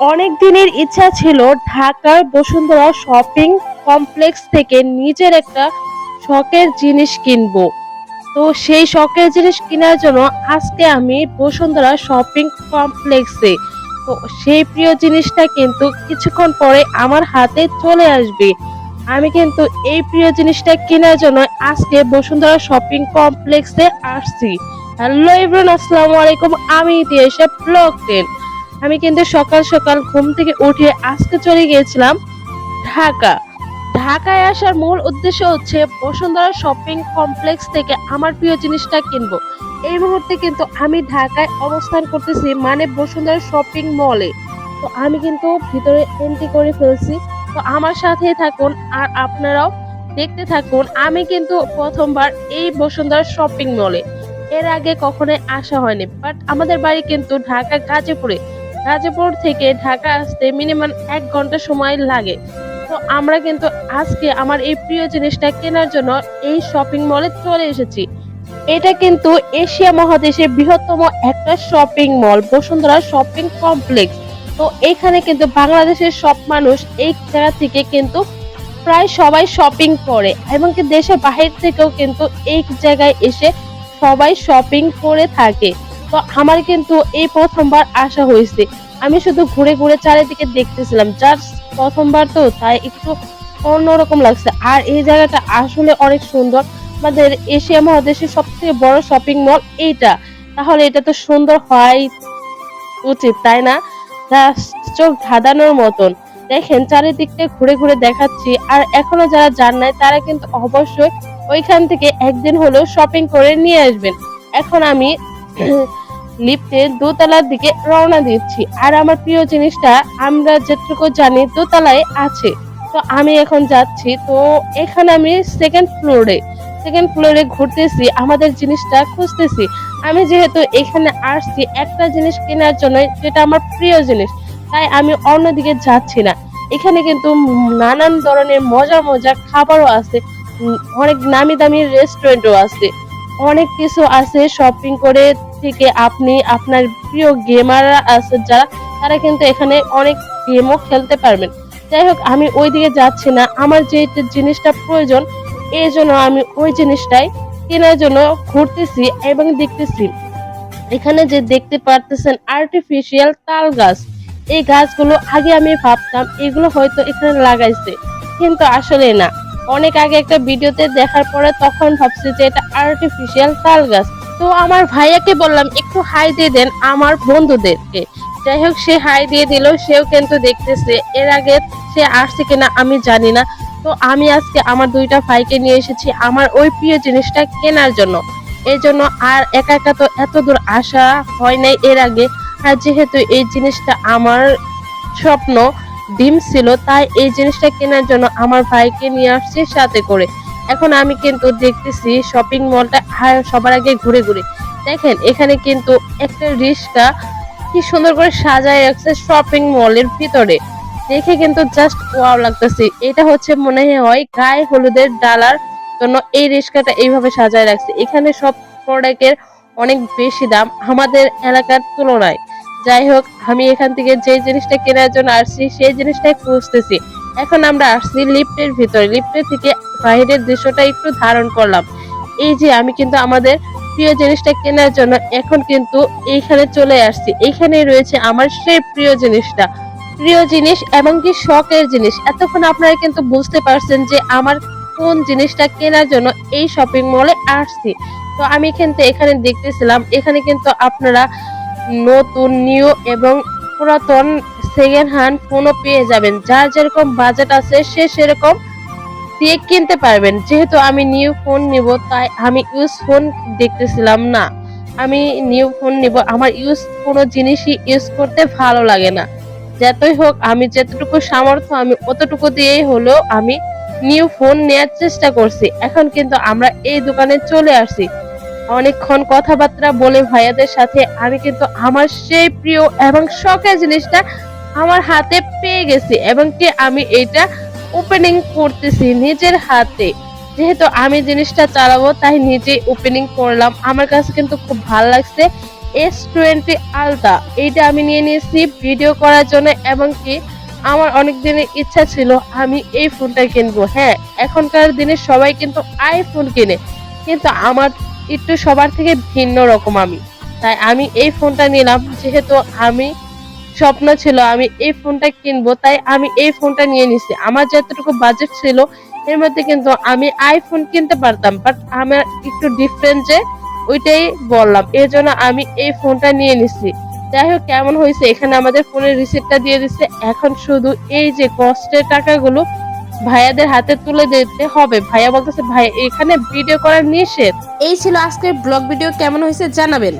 অনেক দিনের ইচ্ছা ছিল ঢাকার বসুন্ধরা শপিং কমপ্লেক্স থেকে নিজের একটা শখের জিনিস কিনবো। তো সেই শখের জিনিস কেনার জন্য আজকে আমি বসুন্ধরা শপিং কমপ্লেক্সে। তো সেই প্রিয় জিনিসটা কিন্তু কিছুক্ষণ পরে আমার হাতে চলে আসবে। আমি কিন্তু এই প্রিয় জিনিসটা কেনার জন্য আজকে বসুন্ধরা শপিং কমপ্লেক্সে আসছি। হ্যালো ইব্রান আসসালামু আলাইকুম। আমি ইতিহাসে ব্লগ টেন। আমি কিন্তু সকাল সকাল ঘুম থেকে উঠে আজকে চলে গিয়েছিলাম ঢাকা। ঢাকায় আসার মূল উদ্দেশ্য হচ্ছে বসুন্ধরা শপিং কমপ্লেক্স থেকে আমার প্রিয় জিনিসটা কিনবো। এই মুহূর্তে কিন্তু আমি ঢাকায় অবস্থান করতেছি মানে বসুন্ধরা শপিং মলে। তো আমি কিন্তু ভিতরে এন্ট্রি করে ফেলছি। তো আমার সাথে থাকুন আর আপনারাও দেখতে থাকুন। আমি কিন্তু প্রথমবার এই বসুন্ধরা শপিং মলে। এর আগে কখনোই আসা হয়নি। বাট আমাদের বাড়ি কিন্তু ঢাকা গাজীপুরে। গাজীপুর থেকে ঢাকা আসতে মিনিমাম এক ঘণ্টা সময় লাগে। তো আমরা কিন্তু আজকে আমার এই প্রিয় জিনিসটা কেনার জন্য এই শপিং মলে চলে এসেছি। এটা কিন্তু এশিয়া মহাদেশের বৃহত্তম একটা shopping mall Bashundhara shopping complex তো এখানে কিন্তু বাংলাদেশের সব মানুষ এই জায়গা থেকে কিন্তু প্রায় সবাই শপিং করে এবং কি দেশের বাহির থেকেও কিন্তু এই জায়গায় এসে সবাই শপিং করে থাকে। তো আমার কিন্তু এই প্রথমবার আসা হয়েছে। আমি শুধু ঘুরে ঘুরে চারিদিকে দেখতেছিলাম। জাস্ট প্রথমবার তো, তাই একটু অন্যরকম লাগছে। আর এই জায়গাটা আসলে অনেক সুন্দর। আমাদের এশিয়া মহাদেশের সব থেকে বড় শপিং মল এইটা। তাহলে এটা তো সুন্দর হয় উচিত, তাই না? চোখ ধাঁধানোর মতন। দেখেন, চারিদিকটা ঘুরে ঘুরে দেখাচ্ছি। আর এখনও যারা যান নাই, তারা কিন্তু অবশ্যই ওইখান থেকে একদিন হলেও শপিং করে নিয়ে আসবেন। এখন আমি লিফটে দোতলার দিকে রওনা দিচ্ছি। আর আমার প্রিয় জিনিসটা, আমরা যেটুকু জানি দোতলায় আছে। তো আমি এখন যাচ্ছি। তো এখানে আমি সেকেন্ড ফ্লোরে সেকেন্ড ফ্লোরে ঘুরতেছি, আমাদের জিনিসটা খুঁজতেছি। আমি যেহেতু এখানে আসছি, একটা জিনিস কেনার জন্য যেটা আমার প্রিয় জিনিস, তাই আমি অন্যদিকে যাচ্ছি না। এখানে কিন্তু নানান ধরনের মজা মজা খাবারও আছে অনেক নামি দামি রেস্টুরেন্টও আছে। অনেক কিছু আছে শপিং করে থেকে আপনি আপনার প্রিয় গেমাররা আছে যারা, তারা কিন্তু এখানে অনেক গেমও খেলতে পারবেন। যাই হোক, আমি ওই দিকে যাচ্ছি না। আমার যে জিনিসটা প্রয়োজন, এই জন্য আমি ওই জিনিসটাই কেনার জন্য ঘুরতেছি এবং দেখতেছি। এখানে যে দেখতে পারতেছেন আর্টিফিশিয়াল তাল গাছ। এই গাছগুলো আগে আমি ভাবতাম, এগুলো হয়তো এখানে লাগাইছে। কিন্তু আসলে না। অনেক আগে একটা ভিডিওতে দেখার পরে তখন ভাবছি যে এটা আর্টিফিশিয়াল তাল গাছ। তো আমার ভাইয়াকে বললাম, একটু হাই দিয়ে দেন আমার বন্ধুদেরকে। যাই হোক, সে হাই দিয়ে দিল, সেও কিন্তু দেখতেছে এর আগে সে আসছে কিনা আমি জানি না। তো আমি আজকে আমার দুইটা ভাইকে নিয়ে এসেছি আমার ওই প্রিয় জিনিসটা কেনার জন্য। এই জন্য আর একা একা তো এত দূর আসা হয় নাই এর আগে। আর যেহেতু এই জিনিসটা আমার স্বপ্ন, ডিম ছিল, তাই এই জিনিসটা কেনার জন্য আমার ভাইকে নিয়ে আসছি সাথে করে। এখন আমি কিন্তু দেখতেছি শপিং মলটা সবার আগে ঘুরে ঘুরে। দেখেন, এখানে কিন্তু একটা রিক্সা কি সুন্দর করে সাজায় রাখছে শপিং মলের ভিতরে। দেখে কিন্তু জাস্ট ওয়াও লাগতেছে। এটা হচ্ছে মনে হয় গায়ে হলুদের ডালার জন্য এই রিক্সাটা এইভাবে সাজায় রাখছে। এখানে সব প্রোডাক্টের অনেক বেশি দাম আমাদের এলাকার তুলনায়। যাই হোক, আমি এখান থেকে যে জিনিসটা কেনার জন্য আসছি, সেই জিনিসটাই খুঁজতেছি। এখন আমরা আসছি লিফটের ভিতরে। লিফটের থেকে বাইরের দৃশ্যটা একটু ধারণ করলাম। এই যে আমি কিন্তু আমাদের প্রিয় জিনিসটা কেনার জন্য এখন কিন্তু এইখানে চলে আসছি। এইখানে রয়েছে আমার সেই প্রিয় জিনিসটা। প্রিয় জিনিস এবং কি শখের জিনিস। এতক্ষণ আপনারা কিন্তু বুঝতে পারছেন যে আমার কোন জিনিসটা কেনার জন্য এই শপিং মলে আসছি। তো আমি কিন্তু এখানে দেখতেছিলাম, এখানে কিন্তু আপনারা নতুন নিউ এবং পুরাতন সেকেন্ড হ্যান্ড ফোনও পেয়ে যাবেন। যার যেরকম বাজেট আছে, সে সেরকম দিয়ে কিনতে পারবেন। যেহেতু আমি নিউ ফোন নিব, তাই আমি ইউজ ফোন দেখতেছিলাম না। আমি নিউ ফোন নিব। আমার ইউজ কোনো জিনিসই ইউজ করতে ভালো লাগে না। যতই হোক, আমি যতটুকু সামর্থ্য, আমি অতটুকু দিয়েই হলেও আমি নিউ ফোন নেওয়ার চেষ্টা করছি। এখন কিন্তু আমরা এই দোকানে চলে আসছি। অনেকক্ষণ কথাবার্তা বলে ভাইয়াদের সাথে আমি কিন্তু আমার সেই প্রিয় এবং শখের জিনিসটা আমার হাতে পেয়ে গেছি এবং কি আমি এটা ওপেনিং করতেছি নিজের হাতে। যেহেতু আমি জিনিসটা চালাবো, তাই নিজেই ওপেনিং করলাম। আমার কাছে কিন্তু খুব ভালো লাগছে এস টোয়েন্টি আলতা এইটা আমি নিয়ে নিয়েছি ভিডিও করার জন্য এবং কি আমার অনেক দিনের ইচ্ছা ছিল আমি এই ফোনটা কিনবো। হ্যাঁ এখনকার দিনে সবাই কিন্তু আইফোন কিনে, কিন্তু আমার একটু সবার থেকে ভিন্ন রকম আমি। তাই আমি এই ফোনটা নিলাম। যেহেতু আমি স্বপ্ন ছিল আমি এই ফোনটা কিনবো, তাই আমি এই ফোনটা নিয়ে নিছি। আমার যতটুকু বাজেট ছিল, এর মধ্যে কিন্তু আমি আইফোন কিনতে পারতাম বাট আমার একটু ডিফারেন্ট যে ওইটাই বললাম, এর জন্য আমি এই ফোনটা নিয়ে নিছি। যাই হোক, কেমন হয়েছে? এখানে আমাদের ফোনের রিসিপ্টটা দিয়ে দিচ্ছে এখন শুধু এই যে কষ্টের টাকাগুলো ভাইয়াদের হাতে তুলে দিতে হবে। ভাইয়া বলতেছে, ভাই, এখানে ভিডিও করার নিষেধ। এই ছিল আজকের ব্লগ ভিডিও, কেমন হয়েছে জানাবেন।